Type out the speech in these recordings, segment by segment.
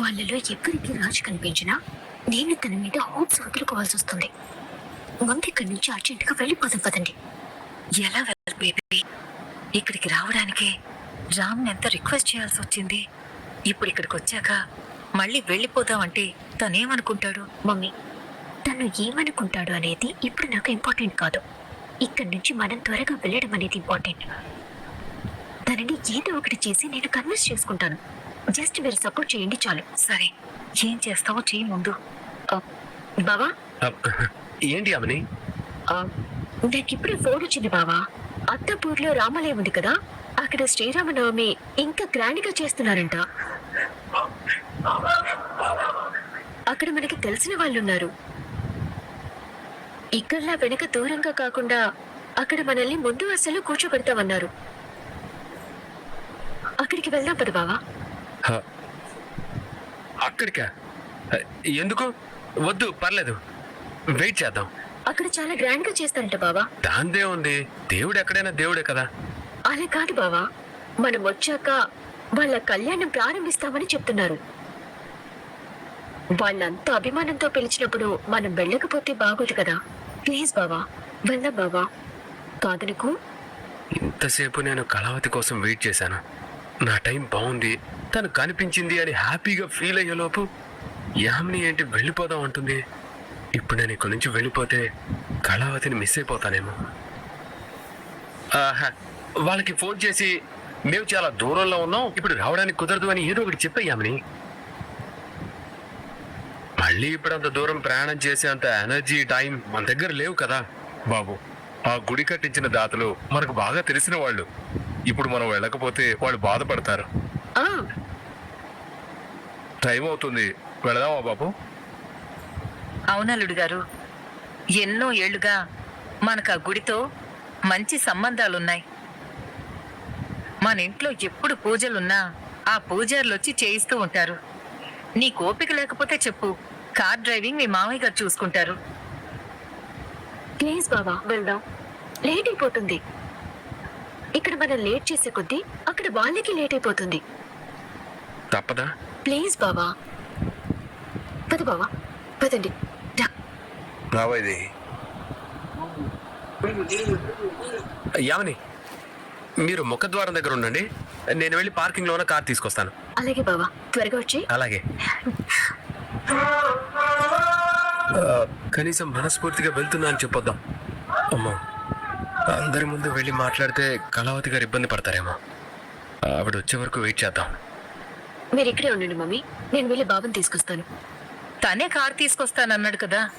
వాళ్ళలో ఎక్కడికి రాజు కనిపించినా నేను తన మీద హోప్స్ వదులుకోవాల్సి వస్తుంది. ముందు ఇక్కడి నుంచి అర్జెంటుగా వెళ్ళిపోదాం పదండి. ఎలా వెళ్ళాలి బేబీ? ఇక్కడికి రావడానికి రామ్ని ఎంత రిక్వెస్ట్ చేయాల్సి వచ్చింది? ఇప్పుడు ఇక్కడికి వచ్చాక మళ్ళీ వెళ్ళిపోదామంటే తనేమనుకుంటాడు? మమ్మీ తను ఏమనుకుంటాడు అనేది ఇప్పుడు నాకు ఇంపార్టెంట్ కాదు. ఇక్కడి నుంచి మనం త్వరగా వెళ్ళడం అనేది ఇంపార్టెంట్. తనని ఏదో ఒకటి చేసి నేను కన్విన్స్ చేసుకుంటాను. జస్ట్ మీరు సపోర్ట్ చేయండి చాలు. సరే. ఏం చేస్తావో చెయ్యి ముందు. బావా? ఏంటి అమని? ఆ, నాకు ఇప్పుడే ఫోన్ వచ్చింది బావా. అత్తపూర్లో రామాలయం ఉంది కదా. అక్కడ శ్రీరామనవమి ఇంకా గ్రాండ్గా చేస్తున్నారంట. అక్కడ మనకి తెలిసిన వాళ్ళు ఉన్నారు ఇక్కడలా వెనక దూరంగా కాకుండా అక్కడ మనల్ని ముందు వరుసలో కూర్చోబెడతామన్నారు. అక్కడికి వెళ్దాం పద బావా. అక్కడికా? ఎందుకు? వద్దు పర్లేదు. వెయిట్ చేద్దాం. అక్కడ చాలా గ్రాండ్గా చేస్తారంట బావా. దాందే ఉంది. దేవుడు ఎక్కడైనా దేవుడే కదా. అలా కాదు బావా. మనం వచ్చాక వాళ్ళ కళ్యాణం ప్రారంభిస్తామని చెప్తున్నారు. వాళ్ళంతా అభిమానంతో పిలిచినప్పుడు మనం వెళ్ళకపోతే బాగోదు కదా. ప్లీజ్ బావా వెళ్దాం బావా. కాదనుకు? ఇంతసేపు నేను కళావతి కోసం వెయిట్ చేశాను. నా టైం బాగుంది. తను కనిపించింది అని హ్యాపీగా ఫీల్ అయ్యేలోపు యామిని ఏంటి వెళ్ళిపోదాం అంటుంది. ఇప్పుడు నేను ఇక్కడి నుంచి వెళ్ళిపోతే కళావతిని మిస్ అయిపోతానేమో. ఆహా, వాళ్ళకి ఫోన్ చేసి మేము చాలా దూరంలో ఉన్నాం ఇప్పుడు రావడానికి కుదరదు అని ఏదో ఒకటి చెప్పే యామిని. మళ్ళీ ఇప్పుడు అంత దూరం ప్రయాణం చేసే అంత ఎనర్జీ టైం మన దగ్గర లేవు కదా బాబు. ఆ గుడి కట్టించిన దాతలు మనకు బాగా తెలిసిన వాళ్ళు. ఇప్పుడు మనం వెళ్ళకపోతే వాళ్ళు బాధపడతారు. టైం అవుతుంది. వెళదామా బాబు? అవునల్లుడు గారు. ఎన్నో ఏళ్ళుగా మనకు ఆ గుడితో మంచి సంబంధాలున్నాయి. మన ఇంట్లో ఎప్పుడు పూజలున్నా ఆ పూజారులు వచ్చి చేయిస్తూ ఉంటారు. నీ ఓపిక లేకపోతే చెప్పు. కార్ డ్రైవింగ్ మీ మామయ్య గారు చూసుకుంటారు. ప్లీజ్ బావా వెళ్దాం. లేట్ అయిపోతుంది. ఇక్కడ మనం లేట్ చేసే కొద్దీ అక్కడ వాళ్ళకి లేట్ అయిపోతుంది. తప్పదా? ప్లీజ్ బావా. పద బావా. పదండి. రా. రావాయిది యామని మీరు ముఖద్వారం దగ్గర ఉండండి. నేను వెళ్ళి పార్కింగ్ లోన కార్ తీసుకొస్తాను. అలాగే బావా. త్వరగా వచ్చి. అలాగే. ఆ, కనీసం మనస్ఫూర్తిగా వెళ్తున్నా అని చెప్పొద్దాం. అమ్మో. అందరి ముందు వెళ్ళి మాట్లాడితే కళావతి గారు ఇబ్బంది పడతారేమో. ఆవిడ వచ్చే వరకు వెయిట్ చేద్దాం. మీరు ఇక్కడే ఉండండి మమ్మీ. నేను వెళ్ళి బావని తీసుకొస్తాను. తనే కార్ తీసుకొస్తానన్నాడు కదా.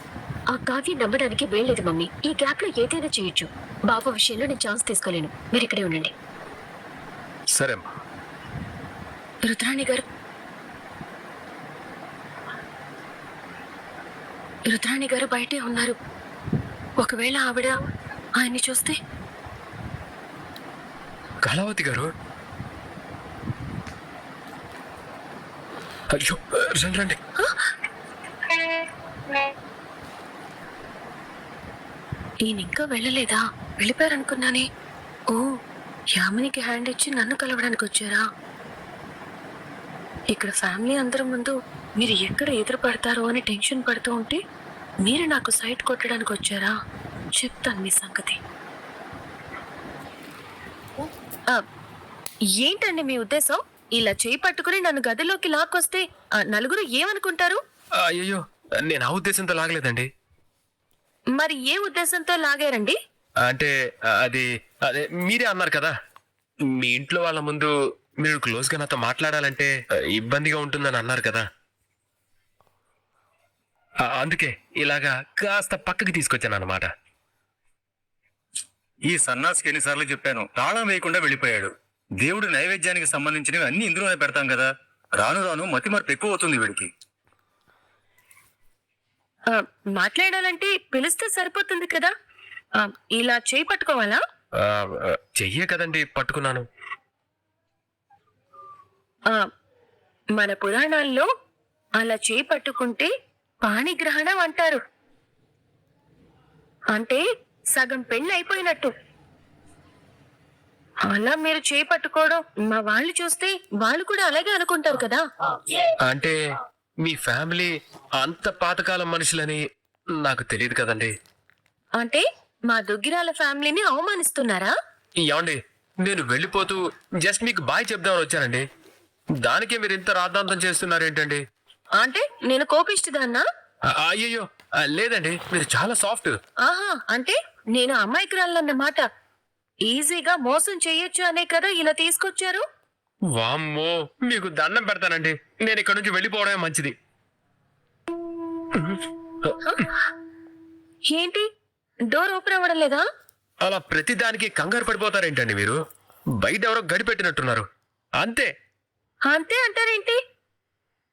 ఆ కావ్యం నమ్మడానికి వీల్లేదు మమ్మీ. ఈ గ్యాప్లో ఏదైనా చేయొచ్చు. బావ విషయంలో నేను ఛాన్స్ తీసుకోలేను. మీరు ఇక్కడే ఉండండి. సరే అమ్మా. రుద్రాణి గారు. రుద్రాణి గారు బయటే ఉన్నారు. ఒకవేళ ఆవిడ ఆయన్ని చూస్తే? కళావతి గారు అయ్యో రండి రండి. ఈయన ఇంకా వెళ్ళలేదా? వెళ్ళిపోయారనుకున్నానే. ఓ యామినికి హ్యాండ్ ఇచ్చి నన్ను కలవడానికి వచ్చారా? ఇక్కడ ఫ్యామిలీ అందరి ముందు మీరు ఎక్కడ ఎదురు పడతారో అని టెన్షన్ పడుతూ ఉంటే మీరు నాకు సైట్ కొట్టడానికి వచ్చారా? చెప్తాను మీ సంగతి. ఏంటండి మీ ఉద్దేశం? ఇలా చేయి పట్టుకుని నన్ను గదిలోకి లాక్కొస్తే ఆ, నలుగురు ఏమనుకుంటారు? అయ్యో నేను ఆ ఉద్దేశంతో లాగలేదండి. మరి ఏ ఉద్దేశంతో లాగారండి? అంటే అది అదే మీరే అన్నారు కదా. మీ ఇంట్లో వాళ్ళ ముందు మీరు క్లోజ్గా నాతో మాట్లాడాలంటే ఇబ్బందిగా ఉంటుందని అన్నారు కదా. ఆ, అందుకే ఇలాగా కాస్త పక్కకి తీసుకొచ్చాను అనమాట ఈ సన్నాసికి ఎన్నిసార్లు చెప్పాను తాళం వేయకుండా వెళ్ళిపోయాడు. దేవుడి నైవేద్యానికి సంబంధించినవి అన్ని ఇందులోనే పెడతాం కదా. రాను రాను మతి మార్పు ఎక్కువ అవుతుంది వీడికి. ఆ, మాట్లాడాలంటే పిలిస్తే సరిపోతుంది కదా? ఆ, ఇలా చేయి పట్టుకోవాలా? ఆ, ఆ, చెయ్యే కదండి పట్టుకున్నాను. ఆ, మన పురాణాల్లో అలా చేయి పట్టుకుంటే పాణిగ్రహణం అంటారు. అంటే సగం పెళ్ళి అయిపోయినట్టు అలా మీరు చేయి పట్టుకోవడం మా వాళ్ళు చూస్తే వాళ్ళు కూడా అలాగే అనుకుంటారు కదా. అంటే మీ ఫ్యామిలీ అంత పాతకాలం మనుషులని నాకు తెలియదు కదండి. అంటే మా దుగ్గిరాల ఫ్యామిలీని అవమానిస్తున్నారా? ఏమండి నేను వెళ్ళిపోతూ జస్ట్ మీకు బాయ్ చెప్దామని వచ్చానండి. దానికే మీరు ఇంత రాద్ధాంతం చేస్తున్నారు ఏంటండి అంటే నేను కోపిష్టిదాన్నా? అయ్యయ్యో లేదండి మీరు చాలా సాఫ్ట్. ఆహా అంటే నేను అమ్మాయికురాలన్నమాట ఈజీగా మోసం చెయ్యొచ్చు అనే కదా ఇలా తీసుకొచ్చారు? వామ్మో మీకు దండం పెడతానండి. నేను ఇక్కడ నుంచి వెళ్ళిపోవడమే మంచిది. ఏంటి? డోర్ ఓపెన్ అవ్వడం లేదా? అలా ప్రతిదానికి కంగారు పడిపోతారేంటండి మీరు? బయట ఎవరో గడిపెట్టినట్టున్నారు అంతే. అంతే అంటారేంటి?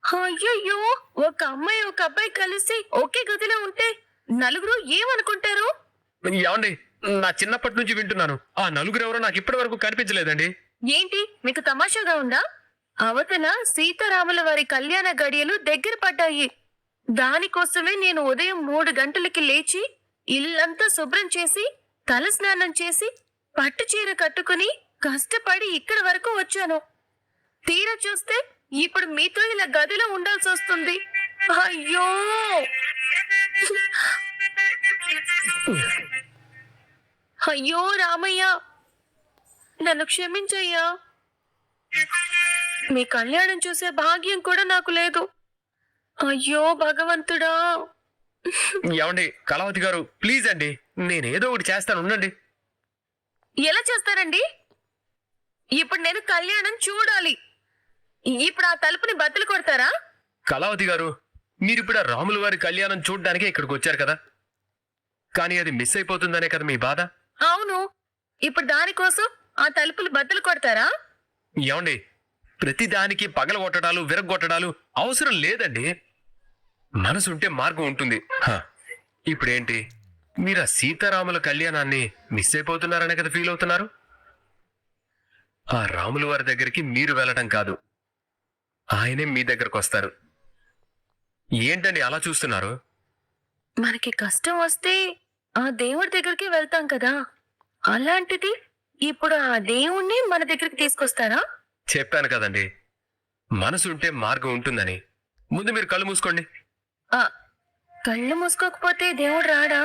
అయ్యయ్యో ఒక అమ్మాయి ఒక అబ్బాయి కలిసి ఒకే గదిలో ఉంటే నలుగురు ఏమనుకుంటారు? ఏమండి నా చిన్నప్పటి నుంచి వింటున్నాను. ఆ నలుగురు ఎవరో నాకు ఇప్పటి వరకు కనిపించలేదండి. ఏంటి? మీకు తమాషాగా ఉందా? అవతల సీతారాముల వారి కళ్యాణ గడియలు దగ్గర పడ్డాయి. దానికోసమే నేను ఉదయం మూడు గంటలకి లేచి ఇల్లంతా శుభ్రం చేసి తల స్నానం చేసి పట్టు చీర కట్టుకుని కష్టపడి ఇక్కడి వరకు వచ్చాను. తీరా చూస్తే ఇప్పుడు మీతో ఇలా గదిలో ఉండాల్సి వస్తుంది. అయ్యో! అయ్యో రామయ్య నన్ను క్షమించయ్యా. మీ కళ్యాణం చూసే భాగ్యం కూడా నాకు లేదు. అయ్యో భగవంతుడా. ఏమండి కళావతి గారు ప్లీజ్ అండి నేను ఏదో ఒకటి చేస్తాను ఉండండి. ఎలా చేస్తారండి? ఇప్పుడు నేను కళ్యాణం చూడాలి. ఇప్పుడు ఆ తలుపుని బద్దలు కొడతారా? కళావతి గారు మీరు ఇప్పుడు రాముల వారి కళ్యాణం చూడడానికే ఇక్కడికి వచ్చారు కదా. కానీ అది మిస్ అయిపోతుందనే కదా మీ బాధ? అవును. ఇప్పుడు దానికోసం ఆ తలుపులు బద్దలు కొడతారా? ఏమండి ప్రతిదానికి పగల కొట్టడాలు విరగొట్టడాలు అవసరం లేదండి. మనసు ఉంటే మార్గం ఉంటుంది. హ, ఇప్పుడేంటి? మీరు ఆ సీతారాముల కళ్యాణాన్ని మిస్ అయిపోతున్నారనే కదా ఫీల్ అవుతున్నారు? ఆ రాముల వారి దగ్గరికి మీరు వెళ్ళడం కాదు. ఆయనే మీ దగ్గరకు వస్తారు. ఏంటండి అలా చూస్తున్నారు? మనకి కష్టం వస్తే ఆ దేవుడి దగ్గరికి వెళ్తాం కదా? అలాంటిది ఇప్పుడు ఆ దేవుణ్ణి మన దగ్గరికి తీసుకొస్తారా? చెప్పాను కదండి. మనసు ఉంటే మార్గం ఉంటుందని. ముందు మీరు కళ్ళు మూసుకోండి. ఆ కళ్ళు మూసుకోకపోతే దేవుడు రాడా?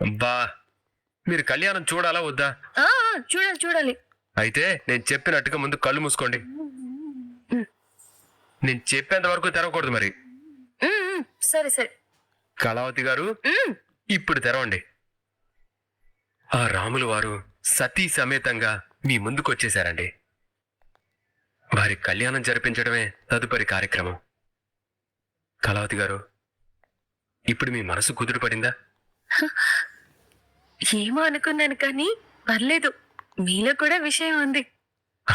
అబ్బా మీరు కళ్యాణం చూడాలా వద్దా? ఆ ఆ, చూడాలి చూడాలి. అయితే నేను చెప్పినట్టుగా ముందు కళ్ళు మూసుకోండి. నేను చెప్పేంత వరకు తెరవకూడదు మరి. ఉమ్, ఉమ్, సరే సరే. కళావతి గారు ఉమ్, ఇప్పుడు తెరవండి. ఆ రాములు వారు సతీ సమేతంగా మీ ముందుకు వచ్చేశారండి వారి కళ్యాణం జరిపించడమే తదుపరి కార్యక్రమం. కళావతి గారు ఇప్పుడు మీ మనసు కుదురు పడిందా? ఏమో అనుకున్నాను కానీ పర్లేదు మీలో కూడా విషయం ఉంది.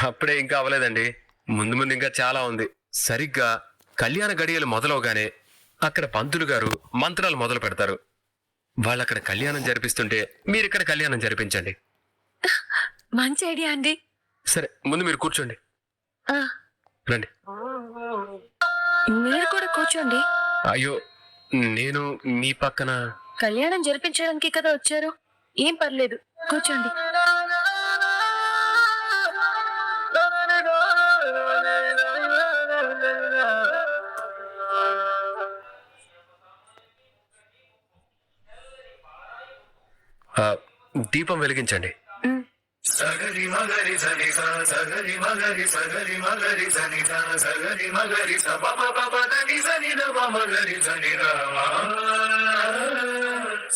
అప్పుడే ఇంకా అవ్వలేదండి. ముందు ముందు ఇంకా చాలా ఉంది. సరిగ్గా కళ్యాణ గడియలు మొదలవగానే అక్కడ పంతులు గారు మంత్రాలు మొదలు పెడతారు వాళ్ళు అక్కడ కళ్యాణం జరిపిస్తుంటే మీరు ఇక్కడ కళ్యాణం జరిపించండి. మంచి ఐడియా అండి. సరే ముందు మీరు కూర్చోండి. ఆ, రండి. మీరు కూడా కూర్చోండి. అయ్యో నేను మీ పక్కన కళ్యాణం జరిపించడానికి కదా వచ్చారు? ఏం పర్లేదు కూర్చోండి. దీపం వెలిగించండి. ఉమ్, సగరి మగరి సని స సగరి మగరి సగరి మగరి సని స సగరి మగరి స పప పప దని సని ద ప మగరి సని ద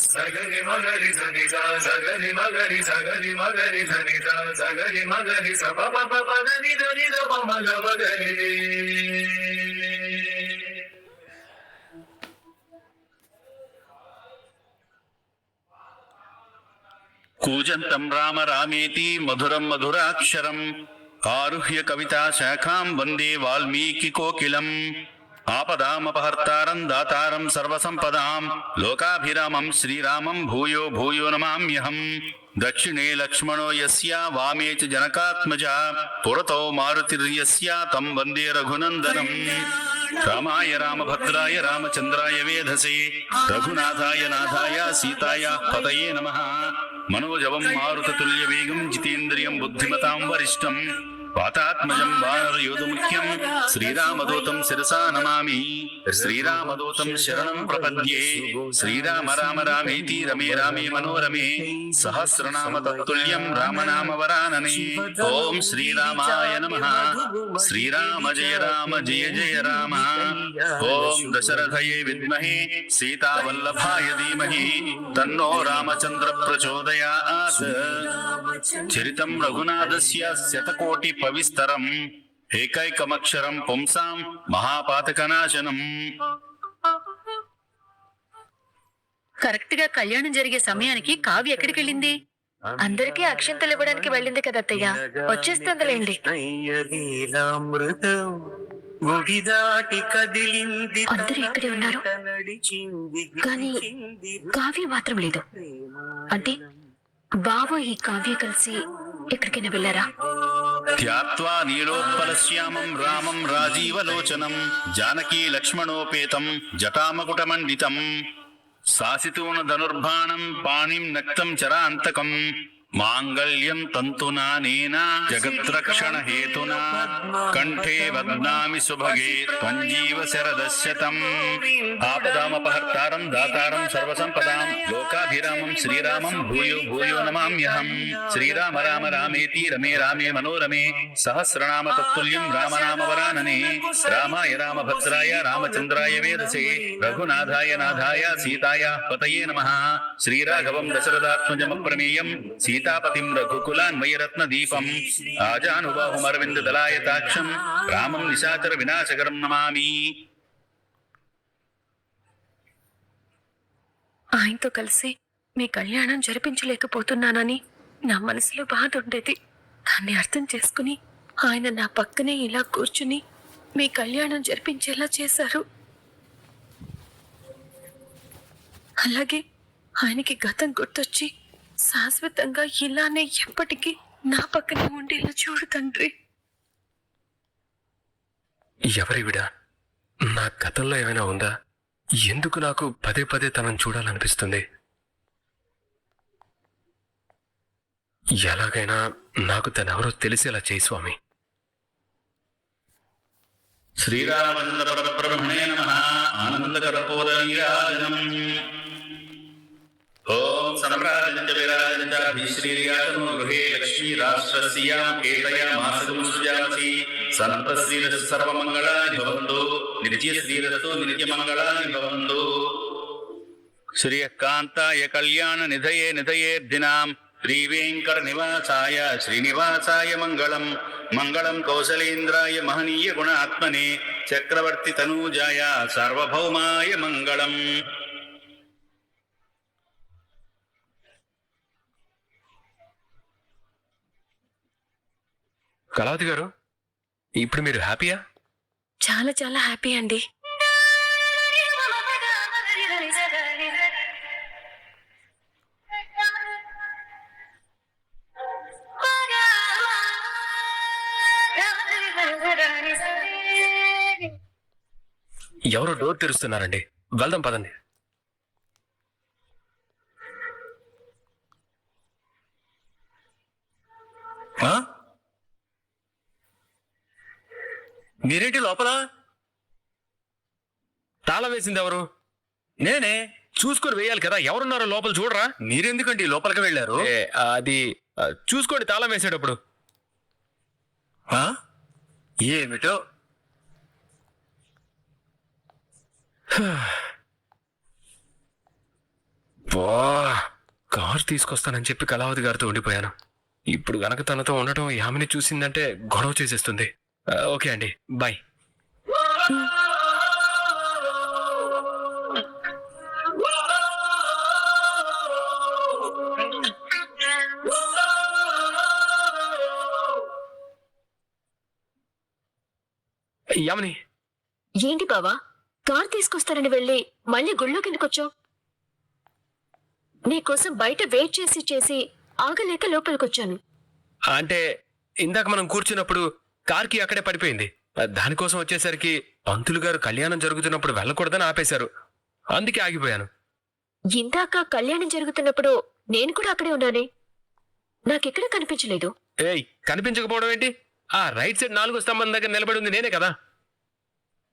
సగరి మగరి సని స సగరి మగరి సగరి మగరి సని స సగరి మగరి స పప పప మగరి కూజంతం రామ రామేతి మధురం మధురాక్షరం. ఆరుహ్య కవితా శాఖాం వందే వాల్మీకి కోకిలం. ఆపదామపహర్తారం దాతారం సర్వసంపదాం. లోకాభిరామం శ్రీరామం భూయో భూయో నమామ్యహం. దక్షిణే లక్ష్మణో యస్య వామే చ జనకాత్మజ. పురతో మారుతిర్యస్య తం వందే రఘునందనం. రామాయ రామభద్రాయ రామచంద్రాయ వేధసే. రఘునాథాయ నాథాయ సీతాయ పతయే నమః. మనోజవం మారుత తుల్య వేగం జితేంద్రియం బుద్ధిమతాం వరిష్టం. వాతాత్మజం వానరయోధముఖ్యం శ్రీరామదూతం శిరసా నమామి. శ్రీరామదూతం శరణం ప్రపద్యే. శ్రీరామ రామ రామేతి రమే రామే మనోరమే. సహస్రనామ తత్తుల్యం రామనామ వరాననే ఓం శ్రీరామాయ నమః. శ్రీరామ జయ రామ జయ జయ రామ. ఓం దశరథయే విద్మహే. సీతావల్లభాయ ధీమహి. తన్నో రామచంద్ర ప్రచోదయాత్. చరితం రఘునాథస్య శతకోటి పవిస్తరం ఏకైకమక్షరం పుంసాం మహాపాతకనాశనం. కరెక్ట్గా కళ్యాణం జరిగే సమయానికి కావ్య ఎక్కడికి వెళ్ళింది అందరికీ అక్షంతలు ఇవ్వడానికి వెళ్ళింది కదా అత్తయ్య? వచ్చేస్తుందిలేండి. అందరూ ఇక్కడే ఉన్నారు. కానీ కావ్య మాత్రం లేదు. అంటే బావ ఈ కావ్య కలిసి ఎక్కడికైనా వెళ్ళారా? ధ్యాత్వా నీలోత్పలశ్యామం రామం రాజీవలోచనం జానకీ లక్ష్మణోపేతం జటామకుటమండితం. శాసితూన ధనుర్బాణం పాణిం నక్తం చరాంతకం. మాంగళ్యం తంతునానేన జగత్రక్షణ హేతునా కంఠే వద్నామి సుభగే త్వంజీవ శరదశ్యతం. ఆపదామపహర్తారం దాతారం సర్వసంపదాం లోకాభిరామం శ్రీరామం భూయో భూయో నమామ్యహం. శ్రీరామ రామ రామేతి రమే రామే మనోరమే సహస్రనామ తత్తుల్యం రామనామ వరాననే రామాయ రామభద్రాయ రామచంద్రాయ వేదసే రఘునాథాయ నాథాయ సీతాయ పతయే నమ. శ్రీరాఘవం దశరథాత్మజమప్రమేయం సీతాపతిం రఘుకులాన్వయరత్న దీపం ఆజానుబాహుమరవింద దళాయతాక్షం రామం నిశాచర వినాశకరం నమామి ఆయనతో కలిసి మీ కళ్యాణం జరిపించలేకపోతున్నానని నా మనసులో బాధ ఉండేది. దాన్ని అర్థం చేసుకుని ఆయన నా పక్కనే ఇలా కూర్చుని మీ కళ్యాణం జరిపించేలా చేశారు. అలాగే ఆయనకి గతం గుర్తొచ్చి శాశ్వతంగా ఇలానే ఎప్పటికీ నా పక్కనే ఉండేలా చూడు తండ్రి. ఎవరివిడ నా గతంలో ఏమైనా ఉందా? ఎందుకు నాకు పదే పదే తనను చూడాలనిపిస్తుంది? ఎలాగైనా నాకు తనెవరో తెలిసేలా చేయి స్వామి. శ్రీరామందర బ్రహ్మణే నమ. ఆనందకరపోదీరాజనం ఓం సనప్రాజంచ విరాజంచ శ్రీయాతను గృహే లక్ష్మీ రాష్ట్రస్యాం కేతయా మాసకం సృజాసి సంతశ్రీరస్ సర్వమంగళాని భవంతు నిత్య శ్రీరస్తు నిత్యమంగళాని భవంతు. శ్రీయకాంతాయ కళ్యాణ నిధయే నిధయేర్ధినాం శ్రీవేంకట నివాసాయ శ్రీనివాసాయ మంగళం. మంగళం కౌశలేంద్రాయ మహనీయ గుణాత్మనే. చక్రవర్తి తనూజాయ సార్వభౌమాయ మంగళం. కళావతి గారు ఇప్పుడు మీరు హ్యాపీయా? చాలా చాలా హ్యాపీ అండి. ఎవరో డోర్ తెరుస్తున్నారండి. వెళ్దాం పదండి ఆ? మీరేంటి లోపల? తాళం వేసింది ఎవరు? నేనే. చూసుకొని వేయాలి కదా. ఎవరున్నారో లోపల చూడరా. మీరెందుకండి లోపలికి వెళ్ళారు? ఏ, అది ఆ, చూసుకోండి తాళం వేసేటప్పుడు. ఆ? ఏమిటో? బా కార్ తీసుకొస్తానని చెప్పి కళావతి గారితో ఉండిపోయాను. ఇప్పుడు గనక తనతో ఉండటం యామిని చూసిందంటే గొడవ చేసేస్తుంది. ఓకే అండి. బాయ్ యామిని. ఏంటి బావా? కార్ తీసుకొస్తానని వెళ్ళి మళ్ళీ గుళ్ళోకి ఎందుకు వచ్చావు? నీకోసం బయట వెయిట్ చేసి చేసి ఆగలేక లోపలికొచ్చాను. అంటే ఇందాక మనం కూర్చున్నప్పుడు కార్కి అక్కడే పడిపోయింది. దానికోసం వచ్చేసరికి పంతులు గారు కళ్యాణం జరుగుతున్నప్పుడు వెళ్ళకూడదని ఆపేశారు. అందుకే ఆగిపోయాను. ఇందాక కళ్యాణం జరుగుతున్నప్పుడు నేను కూడా అక్కడే ఉన్నానే. నాకెక్కడ కనిపించలేదు? ఏయ్ కనిపించకపోవడం ఏంటి? ఆ రైట్ సైడ్ నాలుగో స్తంభం దగ్గర నిలబడి ఉంది నేనే కదా.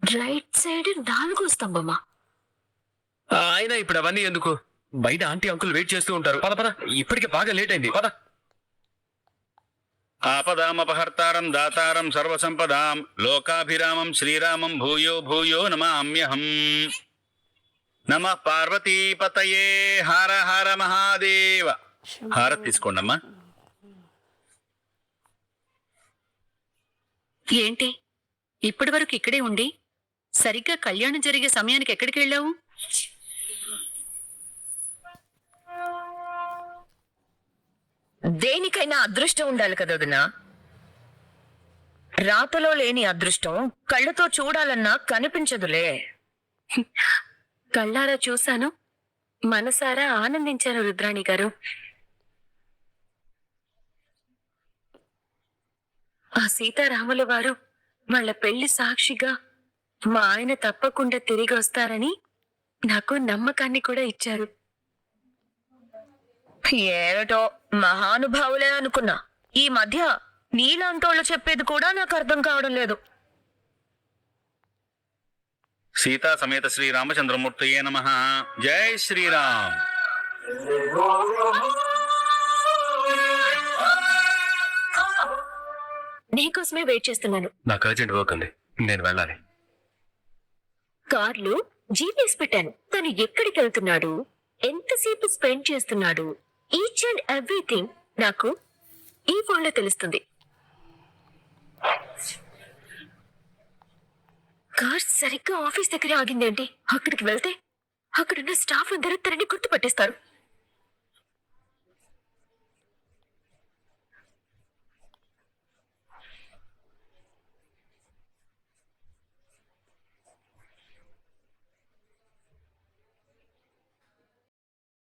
రైట్ సైడ్ నాలుగో స్తంభమా? ఆ, అయినా ఇప్పుడు అవన్నీ ఎందుకు? బయట ఆంటీ అంకుల్ వెయిట్ చేస్తూ ఉంటారు. పద పద. ఇప్పటికే బాగా లేట్ అయింది. పద. ఆపదామపహర్తారం దాతారం సర్వసంపదాం. లోకాభిరామం శ్రీరామం భూయో భూయో నమామ్యహం. నమ పార్వతీపతయే. హర హర మహాదేవ. హారతి తీసుకోండమ్మా. ఏంటి? ఇప్పటి వరకు ఇక్కడే ఉండి సరిగ్గా కళ్యాణం జరిగే సమయానికి ఎక్కడికి వెళ్ళావు? దేనికైనా అదృష్టం ఉండాలి కదా వదినా. రాతలో లేని అదృష్టం కళ్ళతో చూడాలన్నా కనిపించదులే. కళ్ళారా చూశాను మనసారా ఆనందించాను రుద్రాణి గారు. ఆ సీతారాముల వారు వాళ్ళ పెళ్ళి సాక్షిగా మా ఆయన తప్పకుండా తిరిగి వస్తారని నాకు నమ్మకాన్ని కూడా ఇచ్చారు. ఏమిటో మహానుభావులే అనుకున్నా. ఈ మధ్య నీలాంటోళ్ళు చెప్పేది కూడా నాకు అర్థం కావడం లేదు. సీతా సమేత శ్రీ రామచంద్రమూర్తయే నమ. జై శ్రీరామ్. నీకోసమే వెయిట్ చేస్తున్నాను. నాకు అర్జెంట్ వర్క్ ఉంది. నేను వెళ్ళాలి. కార్లో జీపీఎస్ పెట్టాను. తను ఎక్కడికి వెళ్తున్నాడు? ఎంతసేపు స్పెండ్ చేస్తున్నాడు? ఈచ్ అండ్ ఎవ్రీథింగ్ నాకు ఈ ఫోన్లో తెలుస్తుంది. కార్ సరిగ్గా ఆఫీస్ దగ్గర ఆగిందేంటి అక్కడికి వెళ్తే అక్కడున్న స్టాఫ్ అందరూ తనని గుర్తుపట్టేస్తారు.